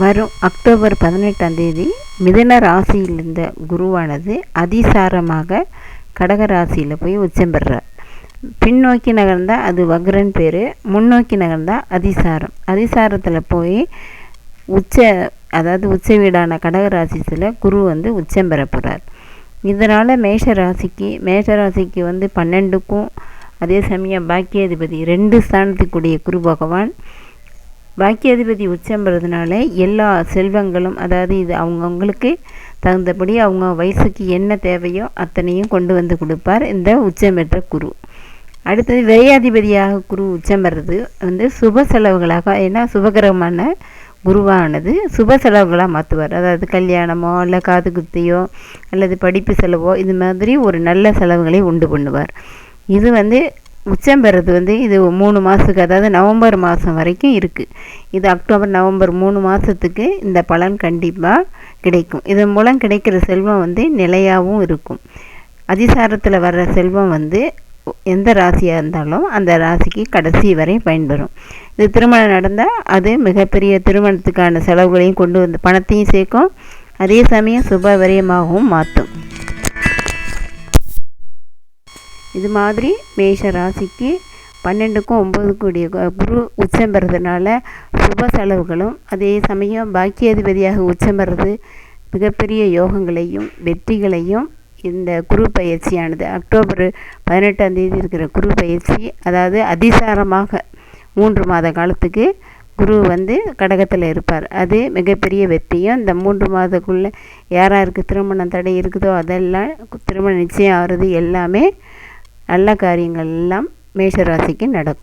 வரும் அக்டோபர் பதினெட்டாம் தேதி மிதன ராசியில் இருந்த குருவானது அதிசாரமாக கடக ராசியில் போய் உச்சம் பெறுறார். பின்னோக்கி நகர்ந்தால் அது வக்ரன் பேர் முன்னோக்கி நகர்ந்தால் அதிசாரம். அதிசாரத்தில் போய் உச்ச அதாவது உச்ச வீடான கடக ராசியில் குரு வந்து உச்சம் பெற போகிறார் இதனால் மேஷ ராசிக்கு மேஷ ராசிக்கு வந்து பன்னெண்டுக்கும் அதே சமயம் பாக்கியாதிபதி ரெண்டு ஸ்தானத்துக்குரிய குரு பகவான் பாக்கியாதிபதி உச்சம் எல்லா செல்வங்களும் அதாவது இது அவங்கவுங்களுக்கு தகுந்தபடி அவங்க வயசுக்கு என்ன தேவையோ அத்தனையும் கொண்டு வந்து கொடுப்பார் இந்த உச்சம் பெற்ற குரு. அடுத்தது விரையாதிபதியாக குரு உச்சம் பெறது வந்து சுப செலவுகளாக ஏன்னா சுபகரமான குருவானது சுப செலவுகளாக மாற்றுவார் அதாவது கல்யாணமோ இல்லை காது குத்தியோ அல்லது படிப்பு செலவோ இது மாதிரி ஒரு நல்ல செலவுகளை உண்டு பண்ணுவார். இது வந்து உச்சம் பெறது வந்து இது மூணு மாதத்துக்கு அதாவது நவம்பர் மாதம் வரைக்கும் இருக்குது இது அக்டோபர் நவம்பர் மூணு மாதத்துக்கு இந்த பலன் கண்டிப்பாக கிடைக்கும். இதன் மூலம் கிடைக்கிற செல்வம் வந்து நிலையாகவும் இருக்கும். அதிசாரத்தில் வர்ற செல்வம் வந்து எந்த ராசியாக இருந்தாலும் அந்த ராசிக்கு கடைசி வரை பயன்பெறும். இது திருமணம் நடந்தால் அது மிகப்பெரிய திருமணத்துக்கான செலவுகளையும் கொண்டு வந்து பணத்தையும் சேர்க்கும். அதே சமயம் சுப விரயமாகவும் மாற்றும். இது மாதிரி மேஷ ராசிக்கு பன்னெண்டுக்கும் ஒம்பதுக்கும் உடைய குரு உச்சம் பெறதுனால சுப செலவுகளும் அதே சமயம் பாக்கியாதிபதியாக உச்சம் பெறது மிகப்பெரிய யோகங்களையும் வெற்றிகளையும் இந்த குரு பயிற்சியானது. அக்டோபர் பதினெட்டாம் தேதி இருக்கிற குரு பயிற்சி அதாவது அதிசாரமாக மூன்று மாத காலத்துக்கு குரு வந்து கடகத்தில் இருப்பார். அது மிகப்பெரிய வெற்றியும் இந்த மூன்று மாதக்குள்ளே யாராருக்கு திருமணம் தடை இருக்குதோ அதெல்லாம் திருமணம் நிச்சயம் ஆகிறது எல்லாமே நல்ல காரியங்கள் எல்லாம் மேஷராசிக்கு நடக்கும்.